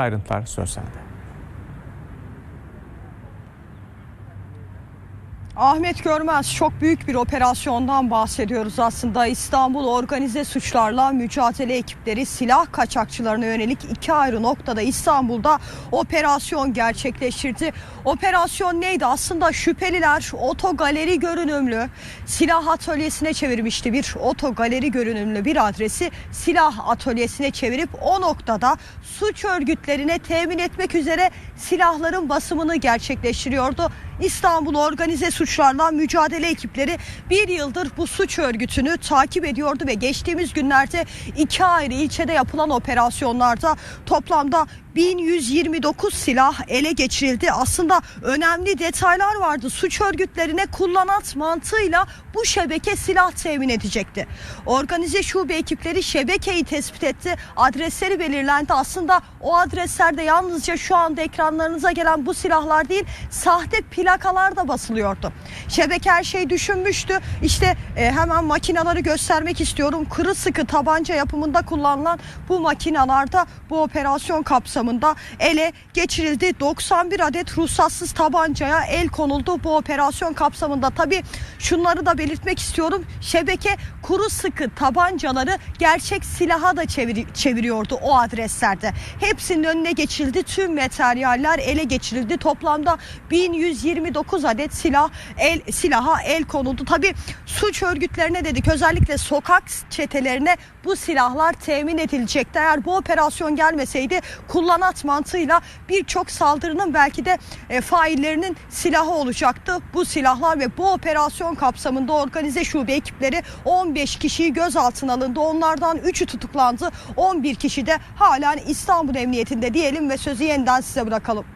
Ayrıntılar söz sende. Ahmet Görmez çok büyük bir operasyondan bahsediyoruz aslında. İstanbul Organize Suçlarla Mücadele Ekipleri silah kaçakçılarına yönelik iki ayrı noktada İstanbul'da operasyon gerçekleştirdi. Operasyon neydi? Aslında şüpheliler otogaleri görünümlü silah atölyesine çevirmişti. Bir otogaleri görünümlü bir adresi silah atölyesine çevirip o noktada suç örgütlerine temin etmek üzere silahların basımını gerçekleştiriyordu. İstanbul Organize Suçlarla Mücadele ekipleri bir yıldır bu suç örgütünü takip ediyordu ve geçtiğimiz günlerde iki ayrı ilçede yapılan operasyonlarda toplamda 1129 silah ele geçirildi. Aslında önemli detaylar vardı. Suç örgütlerine kullanat mantığıyla bu şebeke silah temin edecekti. Organize şube ekipleri şebekeyi tespit etti. Adresleri belirlendi. Aslında o adreslerde yalnızca şu anda ekranlarınıza gelen bu silahlar değil, sahte plakalar da basılıyordu. Şebeke her şeyi düşünmüştü. İşte e, hemen makinaları göstermek istiyorum. Kırı sıkı tabanca yapımında kullanılan bu makinalarda bu operasyon kapsamında ele geçirildi. 91 adet ruhsatsız tabancaya el konuldu bu operasyon kapsamında. Tabii şunları da belirtmek istiyorum. Şebeke kuru sıkı tabancaları gerçek silaha da çeviri- çeviriyordu o adreslerde. Hepsinin önüne geçildi. Tüm materyaller ele geçirildi. Toplamda 1129 adet silah el silaha el konuldu. Tabii suç örgütlerine dedik özellikle sokak çetelerine bu silahlar temin edilecekti. Eğer bu operasyon gelmeseydi kullanat mantığıyla birçok saldırının belki de e, faillerinin silahı olacaktı. Bu silahlar ve bu operasyon kapsamında organize şube ekipleri 15 kişiyi gözaltına alındı. Onlardan 3'ü tutuklandı. 11 kişi de halen İstanbul Emniyetinde diyelim ve sözü yeniden size bırakalım.